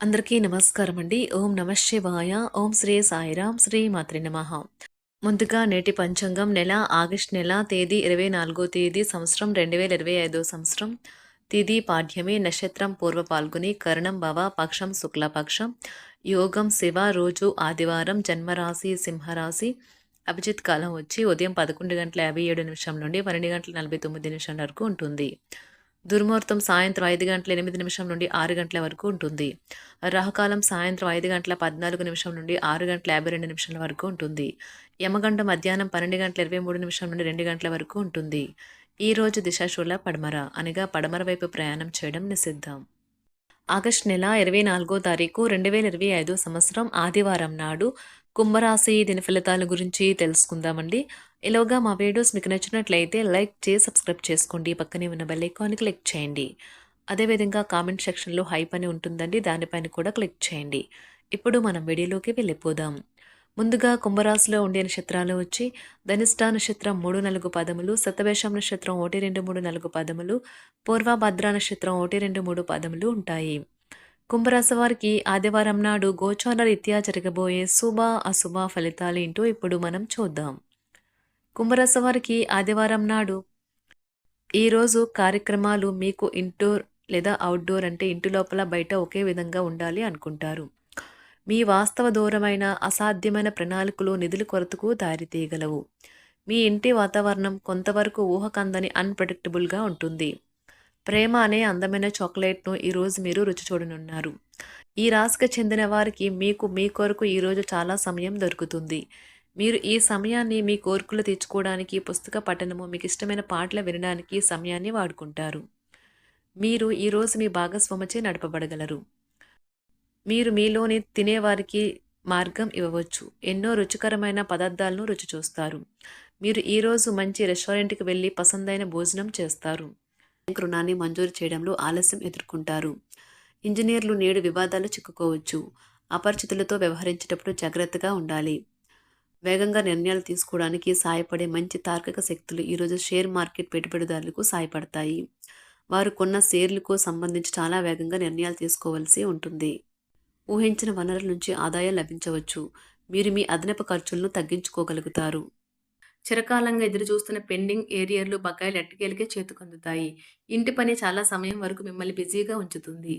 అందరికీ నమస్కారం అండి ఓం నమ శివాయ. ఓం శ్రీ సాయిరాం. శ్రీ మాత్రి నమ. ముందుగా నేటి పంచాంగం నెల ఆగస్ట్ నెల తేదీ ఇరవై నాలుగో తేదీ సంవత్సరం రెండు వేల ఇరవై ఐదో సంవత్సరం. తిది పాఠ్యమే నక్షత్రం పూర్వ పాల్గొని కరణం భవ పక్షం శుక్లపక్షం యోగం శివ రోజు ఆదివారం జన్మరాశి సింహరాశి. అభిజిత్ కాలం వచ్చి ఉదయం పదకొండు గంటల యాభై ఏడు నిమిషం నుండి పన్నెండు గంటల నలభై తొమ్మిది నిమిషం వరకు ఉంటుంది. దుర్ముహూర్తం సాయంత్రం ఐదు గంటల ఎనిమిది నిమిషం నుండి ఆరు గంటల వరకు ఉంటుంది. రాహుకాలం సాయంత్రం ఐదు గంటల పద్నాలుగు నిమిషం నుండి ఆరు గంటల యాభై రెండు నిమిషాల వరకు ఉంటుంది. యమగండ మధ్యాహ్నం పన్నెండు గంటల ఇరవై మూడు నిమిషం నుండి రెండు గంటల వరకు ఉంటుంది. ఈ రోజు దిశాశూల పడమర అనగా పడమర వైపు ప్రయాణం చేయడం నిషిద్ధం. ఆగస్ట్ నెల ఇరవై నాలుగో తారీఖు రెండు వేల ఇరవై ఐదో సంవత్సరం ఆదివారం నాడు కుంభరాశి దిన ఫలితాల గురించి తెలుసుకుందామండి. ఇలాగా మా వీడియోస్ మీకు నచ్చినట్లయితే లైక్ చేసి సబ్స్క్రైబ్ చేసుకోండి. పక్కనే ఉన్న బెల్ ఐకాన్ క్లిక్ చేయండి. అదేవిధంగా కామెంట్ సెక్షన్లో హైప్ అని ఉంటుందండి. దానిపైన కూడా క్లిక్ చేయండి. ఇప్పుడు మనం వీడియోలోకి వెళ్ళిపోదాం. ముందుగా కుంభరాశిలో ఉండే నక్షత్రాలు వచ్చి ధనిష్ట నక్షత్రం మూడు నాలుగు పదములు సతవేషం నక్షత్రం ఒకటి రెండు మూడు నాలుగు పదములు పూర్వభద్ర నక్షత్రం ఒకటి రెండు మూడు పదములు ఉంటాయి. కుంభరాశి వారికి ఆదివారం నాడు గోచార రీత్యా జరగబోయే శుభ అశుభ ఫలితాలు ఏంటో ఇప్పుడు మనం చూద్దాం. కుంభరాశి వారికి ఆదివారం నాడు ఈరోజు కార్యక్రమాలు మీకు ఇండోర్ లేదా అవుట్డోర్ అంటే ఇంటి లోపల బయట ఒకే విధంగా ఉండాలి అనుకుంటారు. మీ వాస్తవ దూరమైన అసాధ్యమైన ప్రణాళికలు నిధుల కొరతకు దారితీయగలవు. మీ ఇంటి వాతావరణం కొంతవరకు ఊహకందని అన్ప్రెడిక్టబుల్గా ఉంటుంది. ప్రేమ అనే అందమైన చాక్లెట్ను ఈరోజు మీరు రుచి చూడనున్నారు. ఈ రాశికి చెందిన వారికి మీకు మీ కొరకు ఈరోజు చాలా సమయం దొరుకుతుంది. మీరు ఈ సమయాన్ని మీ కోరికలు తెచ్చుకోవడానికి పుస్తక పఠనము మీకు ఇష్టమైన పాటలు వినడానికి సమయాన్ని వాడుకుంటారు. మీరు ఈరోజు మీ భాగస్వామచే నడపబడగలరు. మీరు మీలోని తినేవారికి మార్గం ఇవ్వవచ్చు. ఎన్నో రుచికరమైన పదార్థాలను రుచి చూస్తారు. మీరు ఈరోజు మంచి రెస్టారెంట్కి వెళ్ళి పసందైన భోజనం చేస్తారు. బ్యాంక్ రుణాన్ని మంజూరు చేయడంలో ఆలస్యం ఎదుర్కొంటారు. ఇంజనీర్లు నేడు వివాదాలు చిక్కుకోవచ్చు. అపరిచితులతో వ్యవహరించేటప్పుడు జాగ్రత్తగా ఉండాలి. వేగంగా నిర్ణయాలు తీసుకోవడానికి సాయపడే మంచి తార్కిక శక్తులు ఈరోజు షేర్ మార్కెట్ పెట్టుబడిదారులకు సాయపడతాయి. వారు కొన్న షేర్లకు సంబంధించి చాలా వేగంగా నిర్ణయాలు తీసుకోవాల్సి ఉంటుంది. ఊహించిన వనరుల నుంచి ఆదాయం లభించవచ్చు. మీరు మీ అదనపు ఖర్చులను తగ్గించుకోగలుగుతారు. చిరకాలంగా ఎదురు చూస్తున్న పెండింగ్ ఏరియాలు బకాయిలు ఎట్టకేలకే చేతుకందుతాయి. ఇంటి పని చాలా సమయం వరకు మిమ్మల్ని బిజీగా ఉంచుతుంది.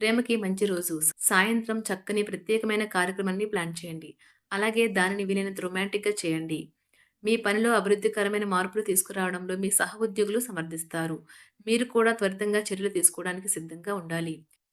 ప్రేమకి మంచి రోజు. సాయంత్రం చక్కని ప్రత్యేకమైన కార్యక్రమాన్ని ప్లాన్ చేయండి. అలాగే దానిని వీలైనంత రొమాంటిక్గా చేయండి. మీ పనిలో అభివృద్ధికరమైన మార్పులు తీసుకురావడంలో మీ సహ ఉద్యోగులు సమర్థిస్తారు. మీరు కూడా త్వరితంగా చర్యలు తీసుకోవడానికి సిద్ధంగా ఉండాలి.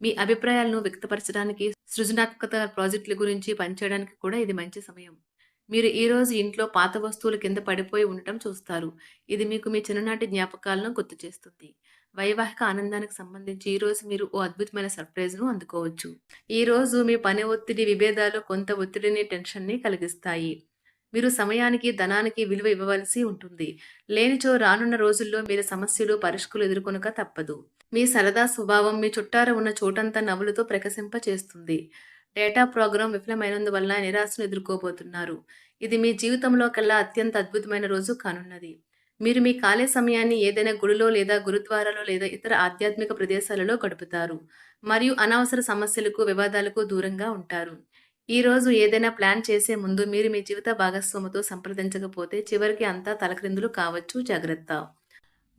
మీ అభిప్రాయాలను వ్యక్తపరచడానికి సృజనాత్మకత ప్రాజెక్టుల గురించి పనిచేయడానికి కూడా ఇది మంచి సమయం. మీరు ఈ రోజు ఇంట్లో పాత వస్తువుల కింద పడిపోయి ఉండటం చూస్తారు. ఇది మీకు మీ చిన్ననాటి జ్ఞాపకాలను గుర్తు చేస్తుంది. వైవాహిక ఆనందానికి సంబంధించి ఈరోజు మీరు ఓ అద్భుతమైన సర్ప్రైజ్ను అందుకోవచ్చు. ఈ రోజు మీ పని ఒత్తిడి విభేదాలు కొంత ఒత్తిడిని టెన్షన్ని కలిగిస్తాయి. మీరు సమయానికి ధనానికి విలువ ఇవ్వవలసి ఉంటుంది. లేనిచో రానున్న రోజుల్లో మీరు సమస్యలు పరిష్కులు ఎదుర్కొనక తప్పదు. మీ సరదా స్వభావం మీ చుట్టార ఉన్న చోటంతా నవ్వులతో ప్రకశింప చేస్తుంది డేటా ప్రోగ్రాం విఫలమైనందువల్ల నిరాశను ఎదుర్కోబోతున్నారు. ఇది మీ జీవితంలో కల్లా అత్యంత అద్భుతమైన రోజు కానున్నది. మీరు మీ ఖాళీ సమయాన్ని ఏదైనా గుడిలో లేదా గురుద్వారాలో లేదా ఇతర ఆధ్యాత్మిక ప్రదేశాలలో గడుపుతారు. మరియు అనవసర సమస్యలకు వివాదాలకు దూరంగా ఉంటారు. ఈ రోజు ఏదైనా ప్లాన్ చేసే ముందు మీరు మీ జీవిత భాగస్వామితో సంప్రదించకపోతే చివరికి అంతా తలక్రిందులు కావచ్చు. జాగ్రత్త.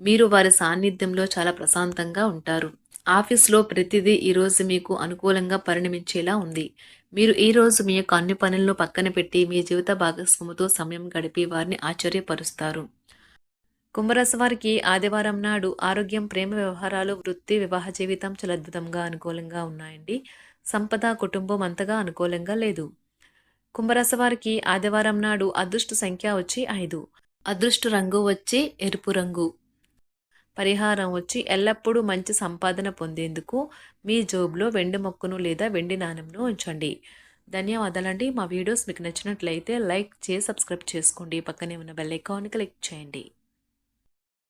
మీరు వారి సాన్నిధ్యంలో చాలా ప్రశాంతంగా ఉంటారు. ఆఫీస్లో ప్రతిదీ ఈరోజు మీకు అనుకూలంగా పరిణమించేలా ఉంది. మీరు ఈరోజు మీ యొక్క అన్ని పనులను పక్కన పెట్టి మీ జీవిత భాగస్వామితో సమయం గడిపి వారిని ఆశ్చర్యపరుస్తారు. కుంభరాశి వారికి ఆదివారం నాడు ఆరోగ్యం ప్రేమ వ్యవహారాలు వృత్తి వివాహ జీవితం చాలా అద్భుతంగా అనుకూలంగా ఉన్నాయండి. సంపద కుటుంబం అంతగా అనుకూలంగా లేదు. కుంభరాశి వారికి ఆదివారం నాడు అదృష్ట సంఖ్య వచ్చి ఐదు. అదృష్ట రంగు వచ్చి ఎరుపు రంగు. పరిహారం వచ్చి ఎల్లప్పుడూ మంచి సంపాదన పొందేందుకు మీ జోబులో వెండి మొక్కను లేదా వెండి నాణెంను ఉంచండి. ధన్యవాదాలండి. మా వీడియోస్ మీకు నచ్చినట్లయితే లైక్ చేసి సబ్స్క్రైబ్ చేసుకోండి. పక్కనే ఉన్న బెల్ ఐకాన్ క్లిక్ చేయండి.